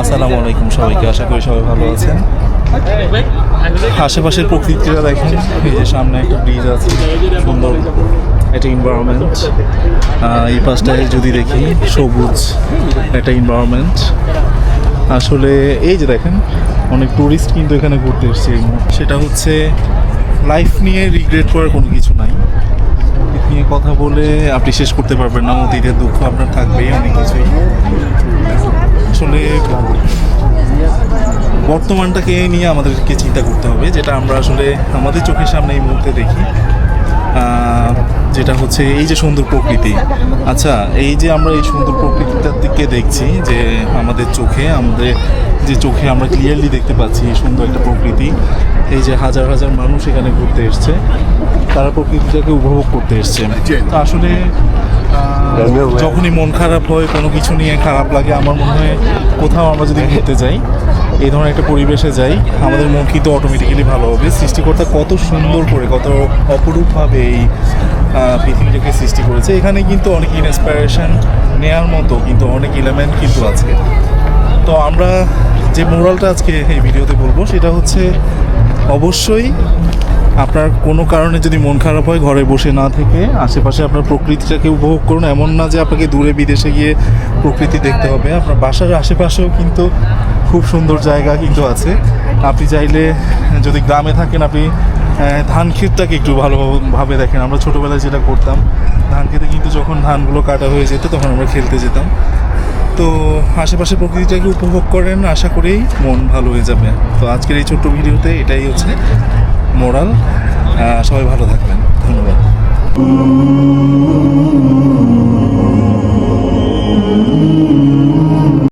আসসালামু আলাইকুম সবাইকে, আশা করি সবাই ভালো আছেন। আশেপাশের প্রকৃতিটা দেখেন, এই যে সামনে একটা ব্রিজ আছে, সুন্দর একটা এনভায়রনমেন্ট এই পাশটায় যদি দেখি, সবুজ একটা এনভায়রনমেন্ট আসলে এই যে দেখেন, অনেক টুরিস্ট কিন্তু এখানে ঘুরতে এসছে। সেটা হচ্ছে লাইফ নিয়ে রিগ্রেট করার কোনো কিছু নাই। নিয়ে কথা বলে আপনি শেষ করতে পারবেন না, অতীতের দুঃখ আপনার থাকবেই অনেক কিছুই। আসলে বর্তমানটাকে নিয়ে আমাদেরকে চিন্তা করতে হবে, যেটা আমরা আসলে আমাদের চোখের সামনে এই মুহূর্তে দেখি। যেটা হচ্ছে এই যে সুন্দর প্রকৃতি। আচ্ছা এই যে আমরা এই সুন্দর প্রকৃতিটার দিকে দেখছি, যে আমাদের চোখে, আমাদের যে চোখে আমরা ক্লিয়ারলি দেখতে পাচ্ছি সুন্দর একটা প্রকৃতি, এই যে হাজার হাজার মানুষ এখানে ঘুরতে এসছে, তারা প্রকৃতিটাকে উপভোগ করতে এসছে। তো আসলে যখনই মন খারাপ হয়, কোনো কিছু নিয়ে খারাপ লাগে, আমার মনে হয় কোথাও আমরা যদি ঘুরতে যাই, এই ধরনের একটা পরিবেশে যাই, আমাদের মন কিন্তু অটোমেটিক্যালি ভালো হবে। সৃষ্টিকর্তা কত সুন্দর করে, কত অপরূপভাবে এই পৃথিবীটাকে সৃষ্টি করেছে। এখানে কিন্তু অনেক ইন্সপিরেশন নেওয়ার মতো কিন্তু অনেক এলিমেন্ট কিন্তু আছে। তো আমরা যে মোরালটা আজকে এই ভিডিওতে বলব, সেটা হচ্ছে অবশ্যই আপনার কোনো কারণে যদি মন খারাপ হয়, ঘরে বসে না থেকে আশেপাশে আপনার প্রকৃতিটাকে উপভোগ করুন। এমন না যে আপনাকে দূরে বিদেশে গিয়ে প্রকৃতি দেখতে হবে। আপনার বাসার আশেপাশেও কিন্তু খুব সুন্দর জায়গা কিন্তু আছে। আপনি চাইলে যদি গ্রামে থাকেন, আপনি ধান ক্ষেতটাকে একটু ভালোভাবে দেখেন। আমরা ছোটোবেলায় যেটা করতাম, ধান খেতে কিন্তু যখন ধানগুলো কাটা হয়ে যেত, তখন আমরা খেলতে যেতাম। তো আশেপাশে প্রকৃতিটাকে উপভোগ করেন, আশা করেই মন ভালো হয়ে যাবে। তো আজকের এই ছোট্ট ভিডিওতে এটাই হচ্ছে। মোরাল সবাই ভালো থাকবেন।